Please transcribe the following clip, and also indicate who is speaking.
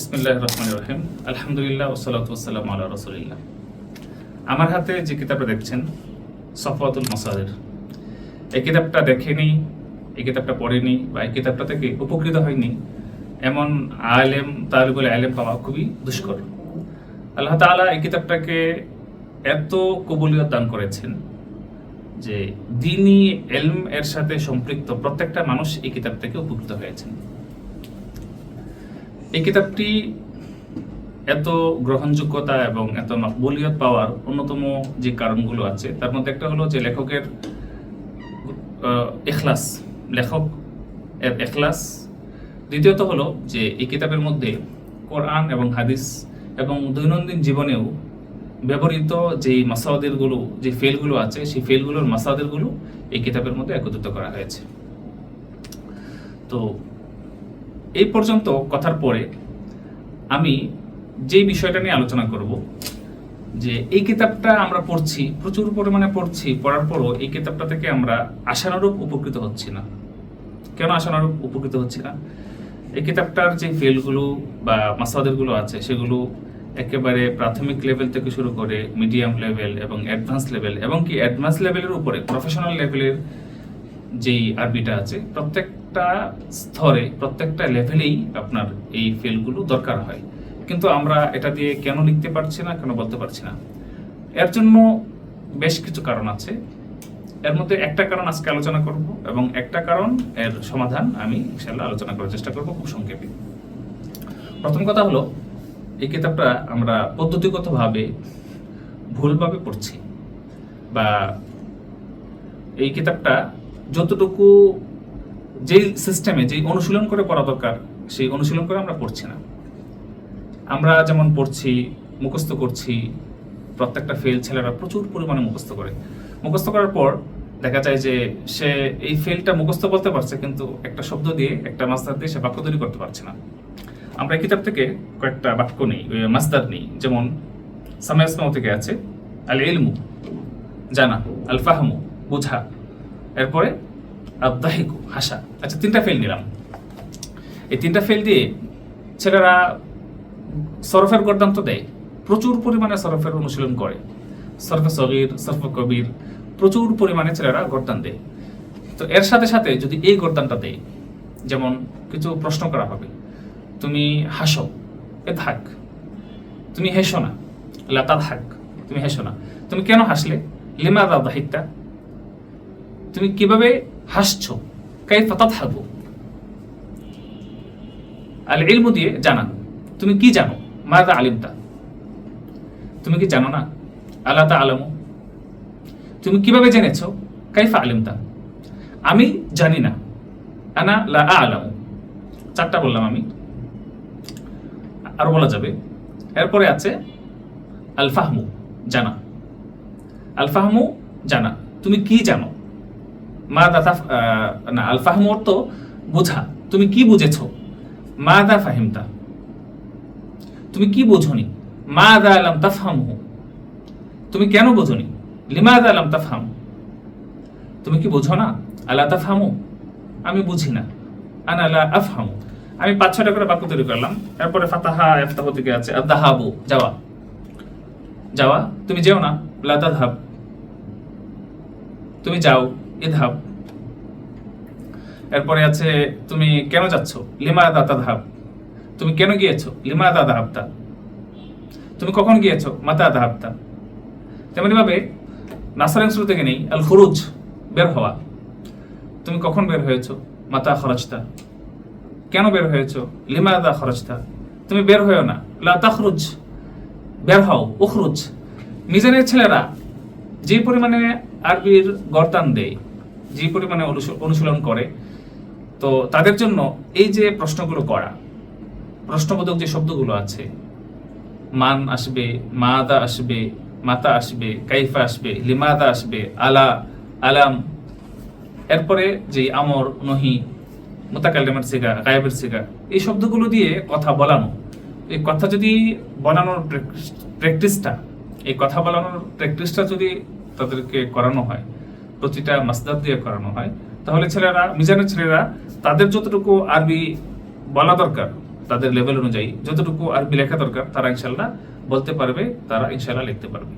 Speaker 1: বিসমিল্লাহ রহমান রহিম। আলহামদুলিল্লাহ আল্লাহ রসুলিল্লাহ। আমার হাতে যে কিতাবটা দেখছেন মাসাদের এই কিতাবটা দেখেনি, এই কিতাবটা পড়েনি বা এই কিতাবটা থেকে উপকৃত হয়নি, এমন আলেম, তালিবুল আলেম পাওয়া খুবই দুষ্কর। আল্লাহ তাআলা এই কিতাবটাকে এত কবুলিয়ত দান করেছেন যে দিনই এলম এর সাথে সম্পৃক্ত প্রত্যেকটা মানুষ এই কিতাব থেকে উপকৃত হয়েছেন। এই কিতাবটি এত গ্রহণযোগ্যতা এবং এত মকবুলিয়ত পাওয়ার অন্যতম যে কারণগুলো আছে, তার মধ্যে একটা হলো যে লেখকের এখলাস, লেখক এর এখলাস। দ্বিতীয়ত হলো যে এই কিতাবের মধ্যে কোরআন এবং হাদিস এবং দৈনন্দিন জীবনেও ব্যবহৃত যেই মাসাওয়াদিরগুলো, যে ফেলগুলো আছে, সেই ফেলগুলোর মাসাওয়াদিরগুলো এই কিতাবের মধ্যে একত্রিত করা হয়েছে। তো এই পর্যন্ত কথার পরে আমি যে বিষয়টা নিয়ে আলোচনা করব, যে এই কিতাবটা আমরা পড়ছি, প্রচুর পরিমাণে পড়ছি, পড়ার পরও এই কিতাবটা থেকে আমরা আশানুরূপ উপকৃত হচ্ছি না। কেন আশানুরূপ উপকৃত হচ্ছি না? এই কিতাবটার যে ফিল্ডগুলো বা মাসাদেরগুলো আছে, সেগুলো একেবারে প্রাথমিক লেভেল থেকে শুরু করে মিডিয়াম লেভেল এবং অ্যাডভান্স লেভেল এবং কি অ্যাডভান্স লেভেলের উপরে, প্রফেশনাল লেভেলের যেই আরবিটা আছে, প্রত্যেকটা স্তরে, প্রত্যেকটা লেভেলেই আপনার এই ফিল্ডগুলো দরকার হয়। কিন্তু আমরা এটা দিয়ে কেন লিখতে পারছি না, কেন বলতে পারছি না? এর জন্য বেশ কিছু কারণ আছে। এর মধ্যে একটা কারণ আজকে আলোচনা করব এবং একটা কারণ এর সমাধান আমি ইনশাল্লাহ আলোচনা করার চেষ্টা করব খুব সংক্ষেপে। প্রথম কথা হলো, এই কিতাবটা আমরা পদ্ধতিগতভাবে ভুলভাবে পড়ছি বা এই কিতাবটা যতটুকু যেই সিস্টেমে যেই অনুশীলন করে পড়া দরকার, সেই অনুশীলন করে আমরা পড়ছি না। আমরা যেমন পড়ছি, মুখস্থ করছি, প্রত্যেকটা ফেল ছেলেরা প্রচুর পরিমাণে মুখস্থ করে। মুখস্থ করার পর দেখা যায় যে সে এই ফেলটা মুখস্থ বলতে পারছে, কিন্তু একটা শব্দ দিয়ে, একটা মাস্টার দিয়ে সে বাক্য তৈরি করতে পারছে না। আমরা এই কিতাব থেকে কয়েকটা বাক্য নেই মাস্টার নেই। যেমন সামায়াসমাও থেকে আছে আল ইলমু জানা আল ফাহমু বোঝা। এরপরে আদাহিকু হাসা। আচ্ছা তিনটা ফেল নিলাম। এই তিনটা ফেল দিয়ে ছেলেরা সরফের গর্দান তো দেয়। প্রচুর পরিমাণে সরফের অনুশীলন করে। সরফে সগির, সরফে কবির, প্রচুর পরিমাণে ছেলেরা গর্দান দেয়। তো এর সাথে সাথে যদি এই গর্দানটা দেয়, যেমন কিছু প্রশ্ন করা হবে, তুমি হাসো, এ থাক। তুমি হেসো না লাতা থাক তুমি হেসো না। তুমি কেন হাসলে? লিমা দাদা হিকটা তুমি কীভাবে হাসছো? কাই পাতা থাকব আল ইলমু দিয়ে জানা তুমি কি জানো? মাদা আলিমতা? তুমি কি জানো না? আল্লাহ তা তুমি কীভাবে জেনেছো? কাইফা আলিমতা? আমি জানি না। আনা লা আলামু। চারটা বললাম আমি। আরও বলা যাবে? এরপরে আছে আল ফাহমু জানা। আল ফাহমু জানা। তুমি কি জানো? মা দাতা না আল ফাহমু অর্থ বোঝা। তুমি কি বুঝেছ? মা দা ফাহিমতা। তুমি কি বোঝনি? মা দা আলাম তাফহামহু। তুমি কেন বোঝনি? লিমা দা আলাম তাফহাম। তুমি কি বোঝো না? আলা তাফহামু। আমি বুঝি না। আনা লা আফহামু। আমি পাঁচ ছটা করে বাক্য তৈরি করলাম। এরপরে ফাতাহা ইফতাহ থেকে আছে। আদাহাবু যাওয়া। যাওয়া? তুমি যেও না? লা তাদহাব তুমি যাও। ইদহাব এরপরে আছে, তুমি কেন যাচ্ছ? লিমা দা তাদহাব তুমি কেন গিয়েছো? লিমা দা দাহাবতা তুমি কখন গিয়েছো? মাতা দাহাবতা তেমনি ভাবে নাসারেন শুরু থেকে নেই, আল খুরুজ বের হওয়া। তুমি কখন বের হয়েছো? মাতা খরচতা কেন বের হয়েছো? লিমা দা খরচতা তুমি বের হয়েও না। লা তাখরুজ বের হও, উখরুজ। মিজানের ছেলেরা যে পরিমাণে আরবির গর্দান দেয় যে পরিমাণে অনুশী- অনুশীলন করে। তো তাদের জন্য এই যে প্রশ্নগুলো করা, প্রশ্নবোধক যে শব্দগুলো আছে, মান আসবে, মাদা আসবে, মাতা আসবে, কাইফা আসবে, লিমাদা আসবে, আলা, আলাম, এরপরে যে আমর, নহি, মোতাকাল্লামের সিগা, গায়েবের সিগা, এই শব্দগুলো দিয়ে কথা বলানো। এই কথা যদি বলানোর প্র্যাকটিসটা, এই কথা বলানোর প্র্যাকটিসটা যদি তাদেরকে করানো হয় প্রতিটা মাসদার দিয়ে করানো হয়। তাহলে ছেলেরা, মিজানের ছেলেরা, তাদের যতটুকু আরবি বলা দরকার, তাদের লেভেল অনুযায়ী, যতটুকু আরবি লেখা দরকার, তারা ইনশাল্লাহ বলতে পারবে, তারা ইনশাল্লাহ লিখতে পারবে।